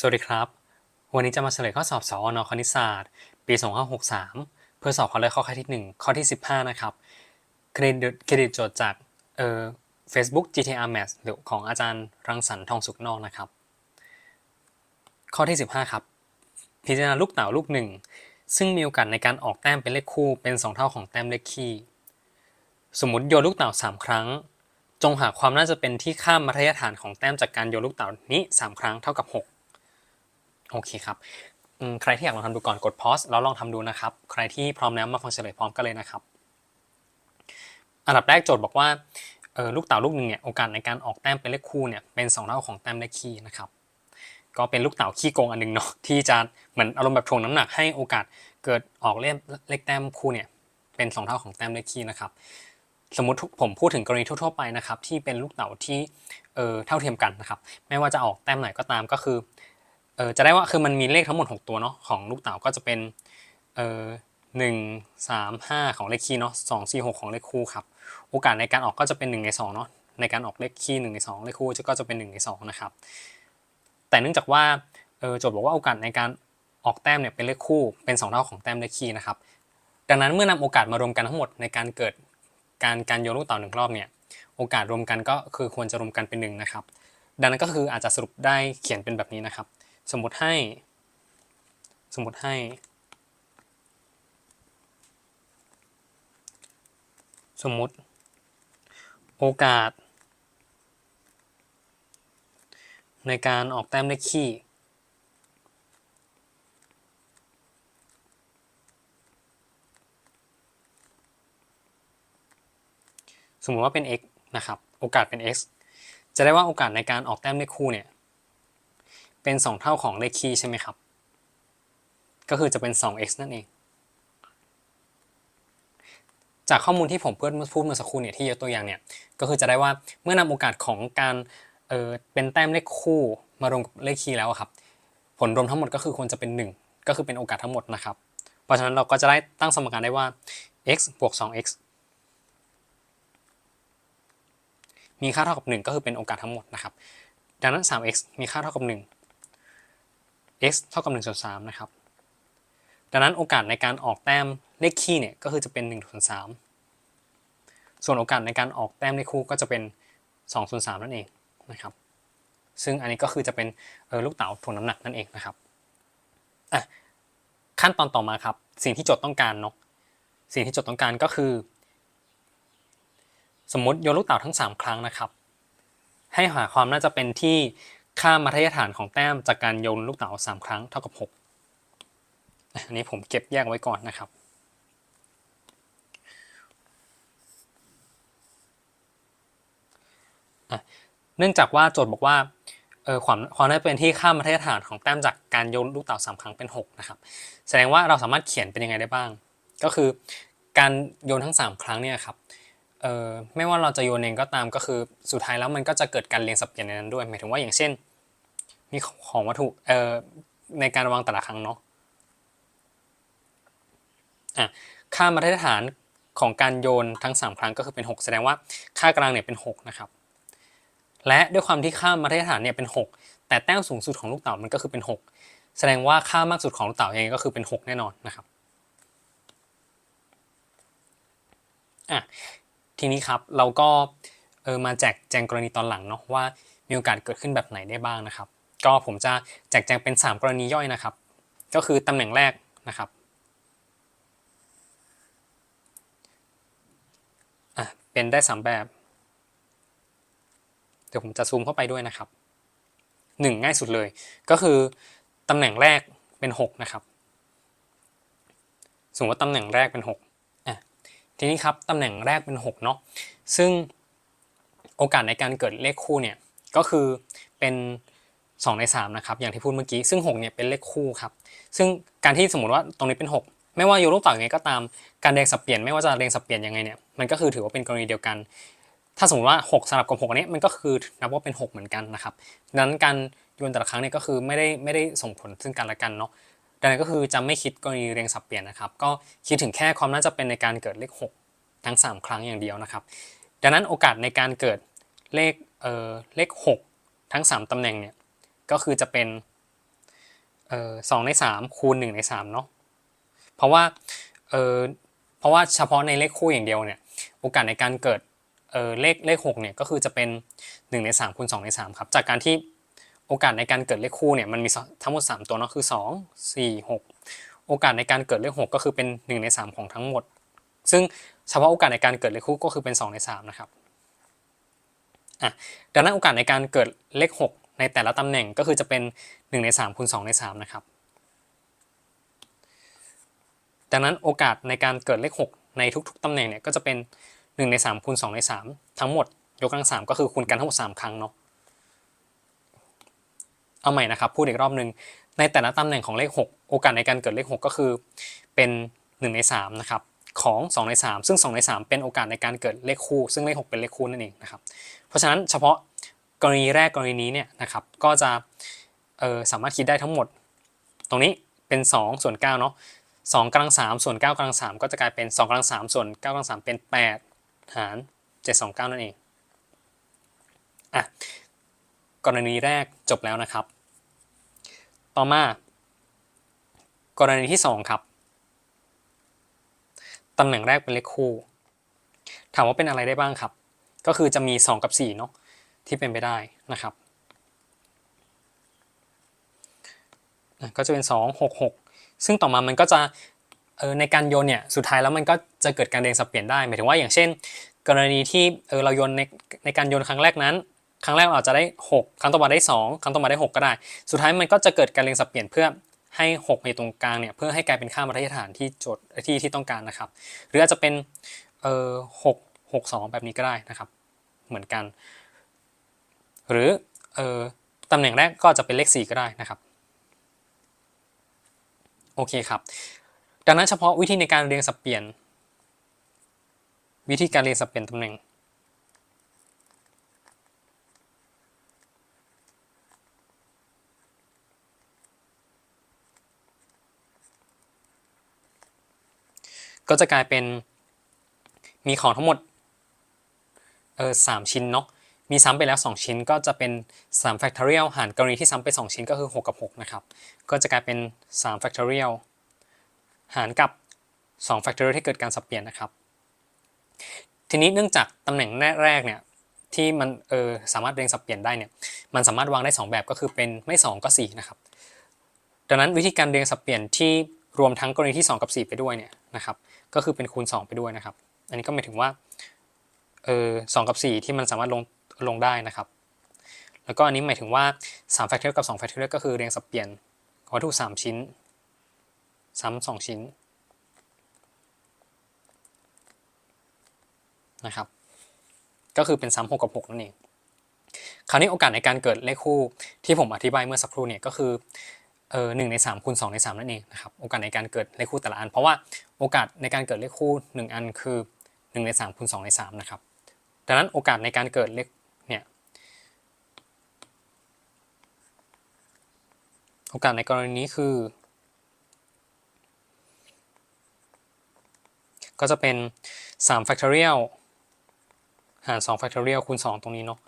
สวัสดีครับ วันนี้จะมาเฉลยข้อสอบสอนคณิตศาสตร์ ปี 2563 เพื่อสอบข้อแรกข้อที่ 1 ข้อที่ 15 นะครับ เครดิตเครดิตโจทย์จากเอ่อ Facebook GTR Math หรือของอาจารย์รังสรรค์ทองสุขนอกนะครับ ข้อที่ 15 ครับ พิจารณาลูกเต๋าลูกหนึ่ง ซึ่งมีโอกาสในการออกแต้มเป็นเลขคู่เป็น 2 เท่าของแต้มเลขคี่ สมมติโยนลูกเต๋า3 ครั้ง จงหาความน่าจะเป็นที่ข้ามมัธยฐานของแต้มจากการโยนลูกเต๋านี้ 3 ครั้งเท่ากับ 6 โอเคครับใครที่อยากลองทำดูก่อนกด pause แล้วลองทำดูนะครับ ใครที่พร้อมแล้วมาฟังเฉลยพร้อมกันเลยนะครับ อันดับแรกโจทย์บอกว่าลูกเต๋าลูกหนึ่งเนี่ยโอกาสในการออกแต้มเป็นเลขคู่เนี่ยเป็น2เท่าของแต้มเลขคี่นะครับก็เป็นลูกเต๋าขี้โกงอันหนึงเนาะที่จะเหมือนอารมณ์แบบถ่วงน้ำหนักให้โอกาสเกิดออกเลขเลขแต้มคู่เนี่ยเป็น2เท่าของแต้มเลขคี่นะครับสมมติผมพูดถึงกรณีทั่วๆไปนะครับที่เป็นลูกเต๋าที่เท่าเทียมกันนะครับไม่ว่าจะออกแต้มไหนก็ตามก็คือ เออจะได้ว่าคือมันมีเลขทั้งหมด 6 ตัวเนาะของลูกเต๋าก็จะเป็นเออหนึ่งสามห้าของเลขคี่เนาะสองสี่หกของเลขคู่ครับโอกาสในการออกก็จะเป็น1ใน2เนาะในการออกเลขคี่1ใน2เลขคู่ก็จะเป็น1ใน2นะครับแต่เนื่องจากว่าเออโจทย์บอกว่าโอกาสในการออกแต้มเนี่ยเป็นเลขคู่เป็น 2 เท่าของแต้มเลขคี่นะครับดังนั้นเมื่อนำโอกาสมารวมกันทั้งหมดในการเกิดการการโยนลูกเต๋าหนึ่งรอบเนี่ยโอกาสรวมกันก็คือควรจะรวมกันเป็นหนึ่งนะครับดังนั้นก็คืออาจจะสรุปได้เขียนเป็นแบบนี้นะครับ สมมติให้ สมมติให้ สมมติ โอกาส ในการออกแต้มเลขคี่สมมุติว่าเป็น x นะครับ โอกาสเป็น x จะได้ว่าโอกาสในการออกแต้มเลขคู่เนี่ย เป็น 2 เท่าของเลขคี่ใช่ไหมครับ ก็คือจะเป็น 2x นั่นเอง จากข้อมูลที่ผมเพื่อนพูดเมื่อสักครู่เนี่ยที่ยกตัวอย่างเนี่ย ก็คือจะได้ว่าเมื่อนำโอกาสของการเออเป็นแต้มเลขคู่มารวมกับเลขคี่แล้วครับ ผลรวมทั้งหมดก็คือควรจะเป็น 1 ก็คือเป็นโอกาสทั้งหมดนะครับ เพราะฉะนั้นเราก็จะได้ตั้งสมการได้ว่า x บวก 2x มีค่าเท่ากับ 1 ก็คือเป็นโอกาสทั้งหมดนะครับ ดังนั้น 3x มีค่าเท่ากับ 1 x เท่ากับ1ส่วน3นะครับ ดังนั้นโอกาสในการออกแต้มเลขคี่เนี่ยก็คือจะเป็น1ส่วน3ส่วนโอกาสในการออกแต้มเลขคู่ก็จะเป็น2ส่วน3นั่นเองนะครับ ซึ่งอันนี้ก็คือจะเป็นเออลูกเต๋าถ่วงน้ำหนักนั่นเองนะครับอะขั้นตอนต่อมาครับ สิ่งที่โจทย์ต้องการเนาะสิ่งที่โจทย์ต้องการก็คือ สมมติโยนลูกเต๋าทั้ง 3 ครั้งนะครับ ให้หาความน่าจะเป็นที่ ค่ามัธยฐานของแต้มจากการโยนลูกเต๋า3 ครั้งเท่ากับ 6 อันนี้ผมเก็บแยกไว้ก่อนนะครับ เนื่องจากว่าโจทย์บอกว่าความความน่าจะเป็นที่ค่ามัธยฐานของแต้มจากการโยนลูกเต๋า3 ครั้งเป็น 6 นะครับ แสดงว่าเราสามารถเขียนเป็นยังไงได้บ้าง ก็คือการโยนทั้ง 3 ครั้งเนี่ยครับ เออไม่ว่าเราจะโยนเองก็ตามก็คือสุดท้ายแล้วมันก็จะเกิดการเรียงสับเปลี่ยนในนั้นด้วยหมายถึงว่าอย่างเช่น มีของวัตถุเอ่อในการวางแต่ละครั้งเนาะอะค่ามาตรฐานของการโยนทั้ง 3 ครั้งก็คือเป็น 6 แสดงว่าค่ากลางเนี่ยเป็น 6 นะครับ และด้วยความที่ค่ามาตรฐานเนี่ยเป็น 6 แต่แต้มสูงสุดของลูกเต๋ามันก็คือเป็น 6 แสดงว่าค่ามากสุดของลูกเต๋าเองก็คือเป็น 6 แน่นอนนะครับอะ ทีนี้ครับเราก็เออมาแจกแจงกรณีตอนหลังเนาะว่ามีโอกาสเกิดขึ้นแบบไหนได้บ้างนะครับ ก็ผมจะแจกแจงเป็น 3 กรณีย่อยนะครับ ก็คือตำแหน่งแรกนะครับอะเป็นได้ 3 แบบ เดี๋ยวผมจะซูมเข้าไปด้วยนะครับ 1 ง่ายสุดเลย ก็คือตำแหน่งแรกเป็น 6 นะครับสมมติว่าตำแหน่งแรกเป็น 6 ทีนี้ครับตำแหน่งแรกเป็น6เนาะซึ่งโอกาสในการเกิดเลขคู่เนี่ยก็คือเป็น 2 ใน3นะครับอย่างที่พูดเมื่อกี้ซึ่ง6เนี่ยเป็นเลขคู่ครับซึ่งการที่สมมติว่าตรงนี้เป็น 6 ไม่ว่าโยนลูกเต๋ายังไงก็ตามการเรียงสับเปลี่ยนไม่ว่าจะเรียงสับเปลี่ยนยังไงเนี่ยมันก็คือถือว่าเป็นกรณีเดียวกัน ถ้าสมมติว่า 6สลับกับ6อันนี้มันก็คือนับว่าเป็น 6 เหมือนกันนะครับดังนั้นการโยนแต่ละครั้งเนี่ยก็คือไม่ได้ไม่ได้ส่งผลซึ่งกันและกันเนาะ ดังนั้นก็คือจะไม่คิดกรณีเรียงสับเปลี่ยนนะครับ ก็คิดถึงแค่ความน่าจะเป็นในการเกิดเลข 6 ทั้ง 3 ครั้งอย่างเดียวนะครับ ดังนั้นโอกาสในการเกิดเลขเอ่อเลข 6 ทั้ง 3 ตำแหน่งเนี่ยก็คือจะเป็นเอ่อสองในสามคูณหนึ่งในสามเนาะเพราะว่าเออเพราะว่าเฉพาะในเลขคู่อย่างเดียวเนี่ยโอกาสในการเกิดเออเลขเลขหกเนี่ยก็คือจะเป็นหนึ่งในสามคูณสองในสามครับจากการที่ โอกาสในการเกิดเลขคู่เนี่ยมันมีทั้งหมด 3 ตัวเนาะคือ 2 4 6 โอกาสในการเกิดเลข6ก็คือเป็น 1 ใน 3 ของทั้งหมด ซึ่งเฉพาะโอกาสในการเกิดเลขคู่ก็คือเป็น 2 ใน3นะครับอะดังนั้นโอกาสในการเกิดเลข 6 ในแต่ละตำแหน่งก็คือจะเป็น 1 ใน3คูณ2ใน3นะครับดังนั้นโอกาสในการเกิดเลข 6 ในทุกๆตำแหน่งเนี่ยก็จะเป็น 1 ใน3คูณ2ใน3 ทั้งหมดยกกำลัง3ก็คือคูณกันทั้งหมด 3 ครั้งเนาะ เอาใหม่นะครับพูดอีกรอบหนึ่งในแต่ละตำแหน่งของเลข 6 โอกาสในการเกิดเลข 6 ก็คือ เป็น 1 ใน3นะครับของ 2 ใน 3 ซึ่ง 2 ใน 3 เป็นโอกาสในการเกิดเลขคู่ ซึ่งเลข 6 เป็นเลขคู่นั่นเองนะครับเพราะฉะนั้นเฉพาะกรณีแรกกรณีนี้เนี่ยนะครับก็จะสามารถคิดได้ทั้งหมด ตรงนี้เป็น 2 ส่วน9เนาะ2กำลัง3ส่วน9กำลัง3ก็จะกลายเป็น2กำลัง3ส่วน9กำลัง3เป็น 8 หาร 729 นั่นเองอะกรณีแรกจบแล้วนะครับ ต่อมา กรณีที่ 2 ครับ ตำแหน่งแรกเป็นเลขคู่ ถามว่าเป็นอะไรได้บ้างครับ ก็คือจะมี 2 กับ4เนาะที่เป็นไปได้นะครับก็จะเป็น 2 6 6 ซึ่งต่อมามันก็จะในการโยนเนี่ยสุดท้ายแล้วมันก็จะเกิดการเรียงสับเปลี่ยนได้หมายถึงว่าอย่างเช่น กรณีที่เออเราโยนในในการโยนครั้งแรกนั้น ครั้งแรกเราอาจจะได้ 6 ครั้งต่อมาได้ 2 ครั้งต่อมาได้ 6 ก็ได้ สุดท้ายมันก็จะเกิดการเรียงสับเปลี่ยนเพื่อให้6ในตรงกลางเนี่ยเพื่อให้กลายเป็นค่ามาตรฐานที่โจทย์ที่ที่ต้องการนะครับ หรืออาจจะเป็นเอ่อ6 6 2แบบนี้ก็ได้นะครับ เหมือนกัน หรือเอ่อตำแหน่งแรกก็จะเป็นเลข 4 ก็ได้นะครับโอเคครับ ดังนั้นเฉพาะวิธีในการเรียงสับเปลี่ยน วิธีการเรียงสับเปลี่ยนตำแหน่ง ก็จะกลายเป็นมีของทั้งหมดเออสามชิ้นเนาะมีซ้ำไปแล้ว 2 ชิ้นก็จะเป็น3 factorial หารกรณีที่ซ้ำไป 2 ชิ้นก็คือ 6 กับ 6 นะครับ ก็จะกลายเป็น3 factorial หารกับ 2 factorial ที่เกิดการสับเปลี่ยนนะครับ ทีนี้เนื่องจากตำแหน่งแรกเนี่ยที่มันเออสามารถเรียงสับเปลี่ยนได้เนี่ยมันสามารถวางได้ 2 แบบก็คือเป็นไม่ 2 ก็ 4 นะครับ ดังนั้นวิธีการเรียงสับเปลี่ยนที่รวมทั้งกรณีที่ 2 กับ 4 ไปด้วยเนี่ยนะครับ ก็คือเป็นคูณ 2 ไปด้วยนะครับ อันนี้ก็หมายถึงว่าเออสกับ 4 ที่มันสามารถลงลงได้นะครับ แล้วก็อันนี้หมายถึงว่า3 factorial กับ2 factorial ก็คือเรียงสับเปลี่ยนวัตถุ 3 ชิ้น ซ้ำ2ชิ้นนะครับ ก็คือเป็นซ้ำ6กับ6นั่นเอง คราวนี้โอกาสในการเกิดเลขคู่ที่ผมอธิบายเมื่อสักครู่เนี่ยก็คือ เออหนึ่งใน3คูณ2ใน3นั่นเองนะครับโอกาสในการเกิดเลขคู่แต่ละอัน เพราะว่าโอกาสในการเกิดเลขคู่ 1 อันคือ 1 ใน3คูณ2ใน3นะครับดังนั้นโอกาสในการเกิดเลขเนี่ยโอกาสในกรณีนี้คือ ก็จะเป็น3 factorial หาร2 factorial คูณ 2 ตรงนี้เนาะ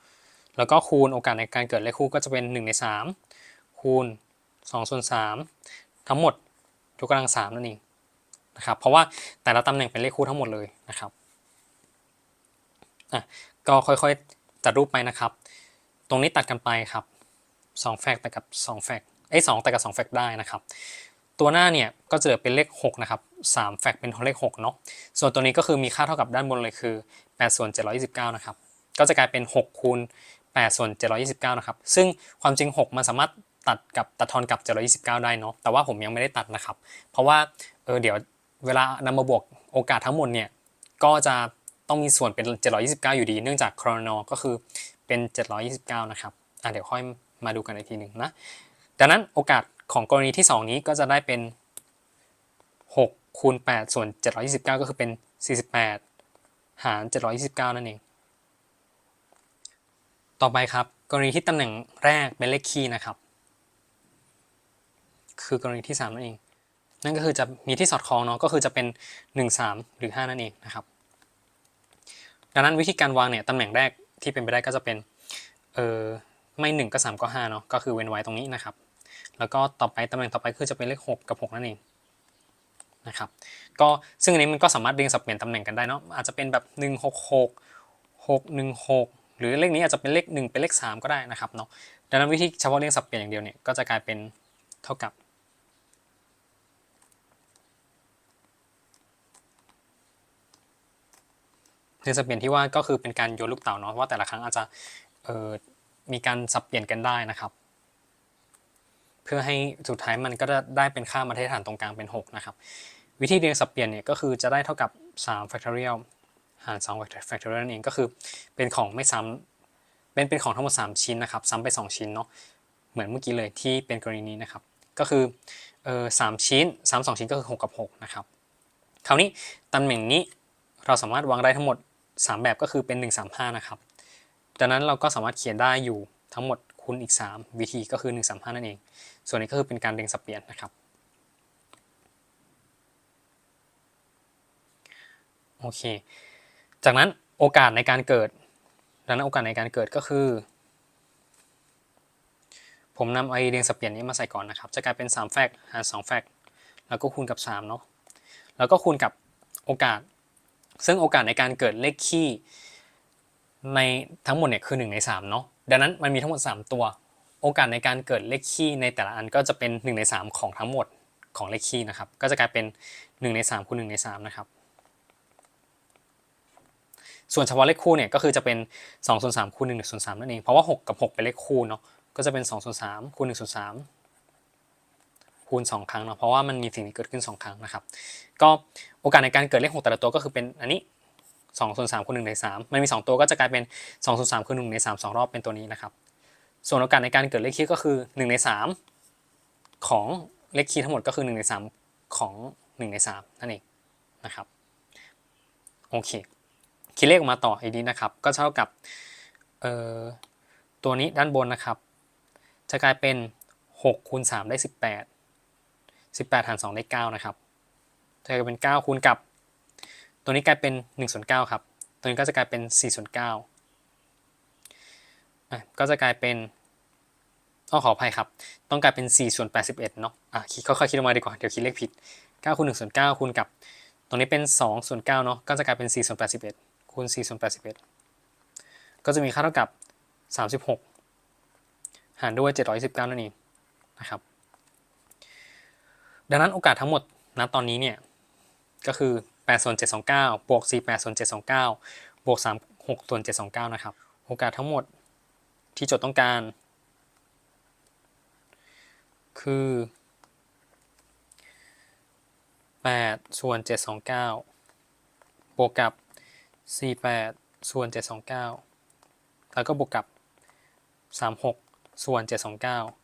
แล้วก็คูณโอกาสในการเกิดเลขคู่ก็จะเป็น 1 ใน 3 คูณ 2ส่วน3ทั้งหมดยกกำลัง3นั่นเองนะครับเพราะว่าแต่ละตำแหน่งเป็นเลขคู่ทั้งหมดเลยนะครับอะก็ค่อยๆจัดรูปไปนะครับ ตรงนี้ตัดกันไปครับ2แฟกแต่กับ2แฟกไอ้2แต่กับ2แฟกได้นะครับ ตัวหน้าเนี่ยก็จะเหลือเป็นเลข6นะครับ3แฟกเป็นเลข6เนาะส่วนตัวนี้ก็คือมีค่าเท่ากับด้านบนเลยคือ8ส่วน729นะครับก็จะกลายเป็น 6 คูณ8ส่วน729 นะครับ ซึ่งความจริง 6 มันสามารถ ตัดกับตัดทอนกับ729 ได้เนาะแต่ว่าผมยังไม่ได้ตัดนะครับ เพราะว่าเออเดี๋ยวเวลานำมาบวกโอกาสทั้งหมดเนี่ยก็จะต้องมีส่วนเป็น 729 อยู่ดี เนื่องจากครอนอก็คือเป็น 729 นะครับอะเดี๋ยวค่อยมาดูกันอีกทีหนึ่งนะดังนั้นโอกาสของกรณีที่ 2 นี้ก็จะได้เป็น 6 คูณ 8 ส่วน 729 ก็คือเป็น 48 หาร 729 นั่นเอง ต่อไปครับ กรณีที่ตำแหน่งแรกเป็นเลขคี่นะครับ คือกรณีที่ 3 นั่นเอง นั่นก็คือจะมีที่สอดคล้องเนาะก็คือจะเป็น 1 3 หรือ 5 นั่นเองนะครับ ดังนั้นวิธีการวางเนี่ยตำแหน่งแรกที่เป็นไปได้ก็จะเป็นเออไม่ 1 ก็ 3 ก็5เนาะก็คือเว้นไว้ตรงนี้นะครับ แล้วก็ต่อไปตำแหน่งต่อไปคือจะเป็นเลข 6 กับ 6 นั่นเองนะครับก็ซึ่งอันนี้มันก็สามารถเรียงสับเปลี่ยนตำแหน่งกันได้เนาะอาจจะเป็นแบบ 1 6 6 6 1 6 หรือเลขนี้อาจจะเป็นเลข 1 เป็นเลข 3 ก็ได้นะครับเนาะดังนั้นวิธีเฉพาะเรียงสับเปลี่ยนอย่างเดียวเนี่ยก็จะกลายเป็นเท่ากับ เรียงสับเปลี่ยนที่ว่าก็คือเป็นการโยนลูกเต๋าเนาะว่าแต่ละครั้งอาจจะเออมีการสับเปลี่ยนกันได้นะครับ เพื่อให้สุดท้ายมันก็จะได้เป็นค่ามาตรฐานตรงกลางเป็น 6 นะครับ วิธีเรียงสับเปลี่ยนเนี่ยก็คือจะได้เท่ากับ3 factorial หาร2 factorial นั่นเองก็คือเป็นของไม่ซ้ำเป็นเป็นของทั้งหมด 3 ชิ้นนะครับ ซ้ำไป 2 ชิ้นเนาะเหมือนเมื่อกี้เลยที่เป็นกรณีนี้นะครับ ก็คือเออสามชิ้นซ้ำสองชิ้นก็คือ 6 กับ 6 นะครับคราวนี้ตำแหน่งนี้เราสามารถวางได้ทั้งหมด 3 แบบก็คือเป็น 1 3 5 นะครับดังนั้นเราก็สามารถเขียนได้อยู่ทั้งหมดคูณอีก 3 วิธีก็คือ 1 3 5 นั่นเอง ส่วนนี้ก็คือเป็นการเรียงสับเปลี่ยนนะครับโอเค จากนั้นโอกาสในการเกิดดังนั้นโอกาสในการเกิดก็คือ ผมนำไอเรียงสับเปลี่ยนนี้มาใส่ก่อนนะครับ จะกลายเป็น3แฟกหาร2แฟกแล้วก็คูณกับ3เนาะแล้วก็คูณกับโอกาส ซึ่งโอกาสในการเกิดเลขคี่ในทั้งหมดเนี่ยคือ1ใน3เนาะดังนั้นมันมีทั้งหมด 3 ตัว โอกาสในการเกิดเลขคี่ในแต่ละอันก็จะเป็น 1 ใน 3 ของทั้งหมดของเลขคี่นะครับ ก็จะกลายเป็น 1 ใน3คูณ1ใน3นะครับ ส่วนเฉพาะเลขคู่เนี่ยก็คือจะเป็น2ส่วน3คูณ1ส่วน3นั่นเอง เพราะว่า 6 กับ 6 เป็นเลขคู่เนาะ ก็จะเป็น2ส่วน3คูณ1ส่วน3 คูณ 2 ครั้งเนาะเพราะว่ามันมีสิ่งนี้เกิดขึ้น 2 ครั้งนะครับ ก็โอกาสในการเกิดเลข 6 แต่ละตัวก็คือเป็นอันนี้2ส่วน3คูณ1ใน3มันมี 2 ตัวก็จะกลายเป็น2ส่วน3คูณ1ใน3 2 รอบเป็นตัวนี้นะครับ ส่วนโอกาสในการเกิดเลขคี่ก็คือ 1 ใน 3 ของเลขคี่ทั้งหมดก็คือ 1 ใน 3 ของ 1 ใน 3 นั่นเองนะครับโอเคคิดเลขออกมาต่ออีกนี้นะครับ ก็เท่ากับตัวนี้ด้านบนนะครับ จะกลายเป็น6คูณ3ได้ 18 18 หาร 2 ได้ 9 นะครับจะกลายเป็น 9 คูณกับ ตัวนี้กลายเป็น1ส่วน9ครับ ตัวนี้ก็จะกลายเป็น4ส่วน9ก็จะกลายเป็นต้องขออภัยครับ ต้องกลายเป็น4ส่วน81 เนาะอะคิดค่อยๆคิดออกมาดีกว่า เดี๋ยวคิดเลขผิด9คูณ1ส่วน9คูณกับ ตรงนี้เป็น2ส่วน9เนาะ ก็จะกลายเป็น4ส่วน81คูณ4ส่วน81 ก็จะมีค่าเท่ากับ 36 หารด้วย729นั่นเองนะครับ ดังนั้นโอกาสทั้งหมดณตอนนี้เนี่ยก็คือ8ส่วน729บวก48ส่วน729บวก36ส่วน729นะครับโอกาสทั้งหมดที่โจทย์ต้องการ คือ8ส่วน729บวกกับ 48ส่วน729 แล้วก็บวกกับ 36 ส่วน 729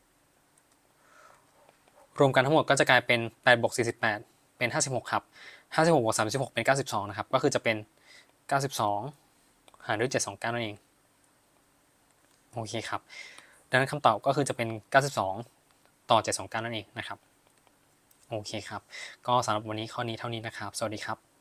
รวมกันทั้งหมดก็จะกลายเป็น8บวก48 เป็น 56 ครับ 56บวก36 เป็น 92 นะครับ ก็คือจะเป็น 92 หารด้วย 729 นั่นเอง โอเคครับ ดังนั้นคำตอบก็คือจะเป็น 92 ต่อ 729 นั่นเองนะครับ โอเคครับ ก็สำหรับวันนี้ข้อนี้เท่านี้นะครับ สวัสดีครับ